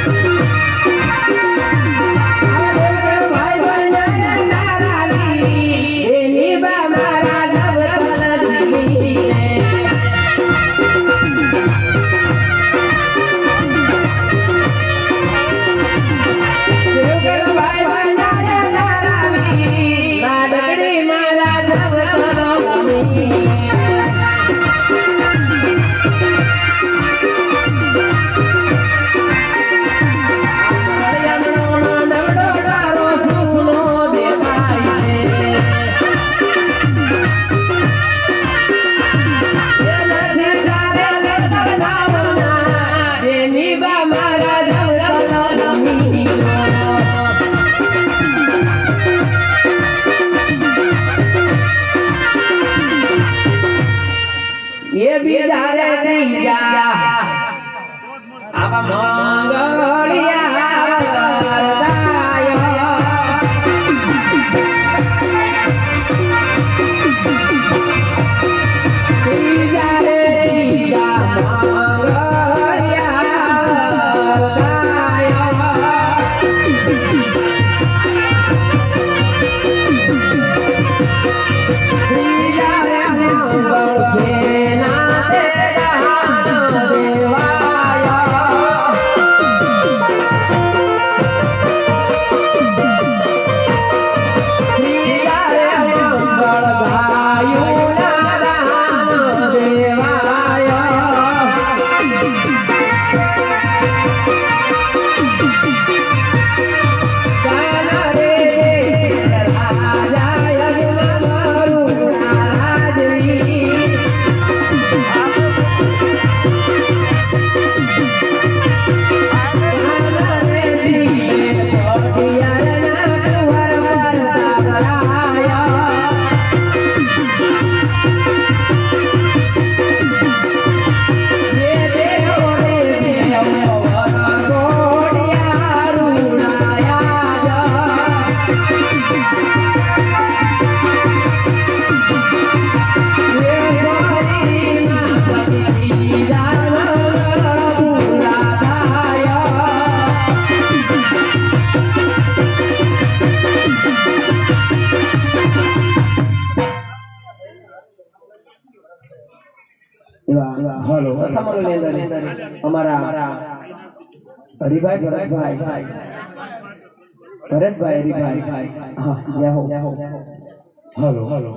એ બીજા રે નૈયા આવા મંગળિયા હાલો. પ્રથમ અંદર અમારા હરિભાઈ ભરતભાઈ. ભરતભાઈ હરિભાઈ. હા જય હો. જય હો હાલો. હાલો.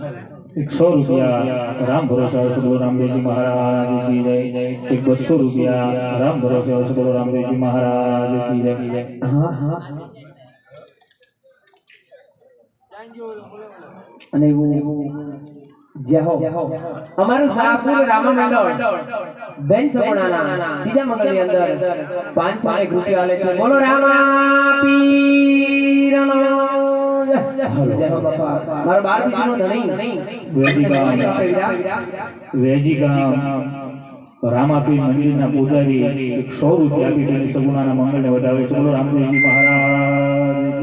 એક સો રૂપિયા રામ ભરોસા સદગુરુ રામદેવજી મહારાજ કી જય. એક બસો રૂપિયા રામ ભરોસા સદગુરુ રામદેવજી મહારાજ કી જય. હા હા. અને એવું હો અમારું સાસુર રામ મંડળ બેન સપણાના બીજા મંડળની અંદર પાંચસો એક રૂપિયા આલે છે બોલો રામા પીરનો. જય. જય હો બાપા. મારો બાર બીજનો ધણી. વેજી ગામ વેજી ગામ રામાપીર મંદિરના પૂજારી એક સો રૂપિયા આપી તેની સગુણાના મંગળને વધાવે છે. બોલો રામદેવજી મહારાજ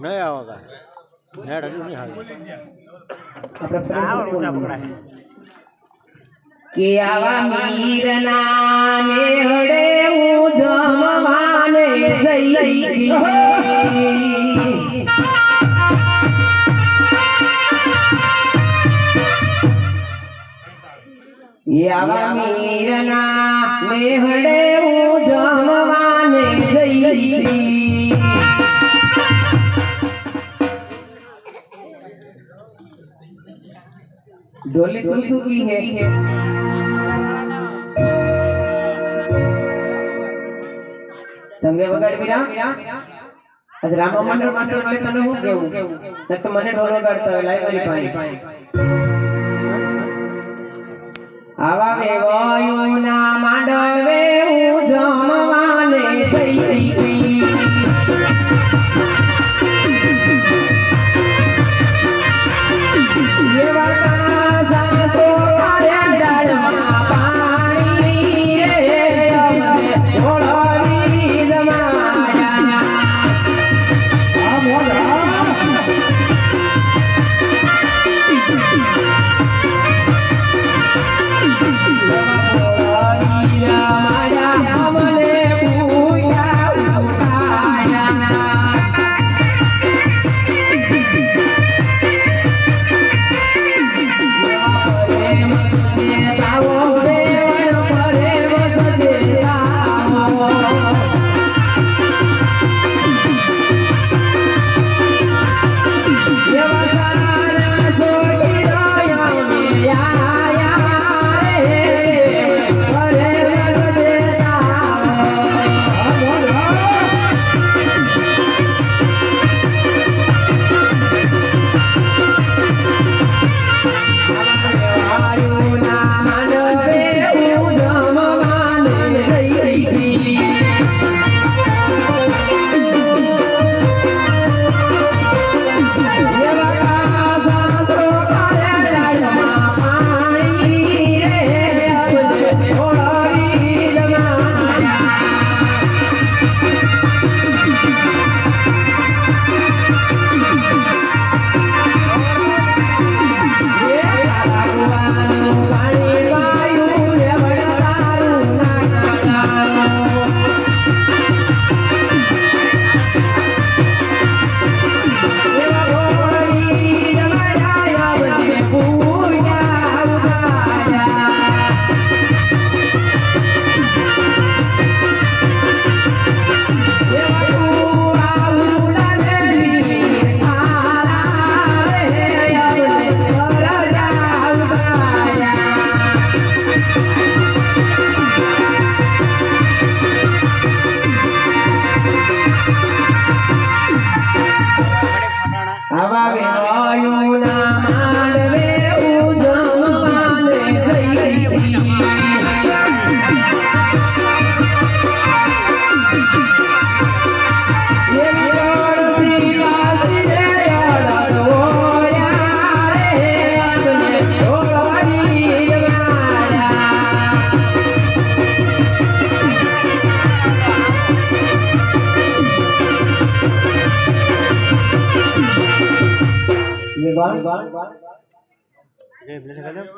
નહીં આવા નેટ હજુ નહીં હાલ. કે આવા મીરના મેળે હું જમવાને જઈ ગઈ. એ આવા મીરના મેહડે હું જમવાને જઈ ગઈ. તું શું કી હે તમને વગાડ પીરા આજ રામ મંડળમાં એટલે તને હું કેવું નક તો મને ઢોલ વગાડતા હોય લાઈ મારી પાસે આવા વેવાયુના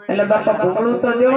એટલે બાપા ભૂગળું તો જો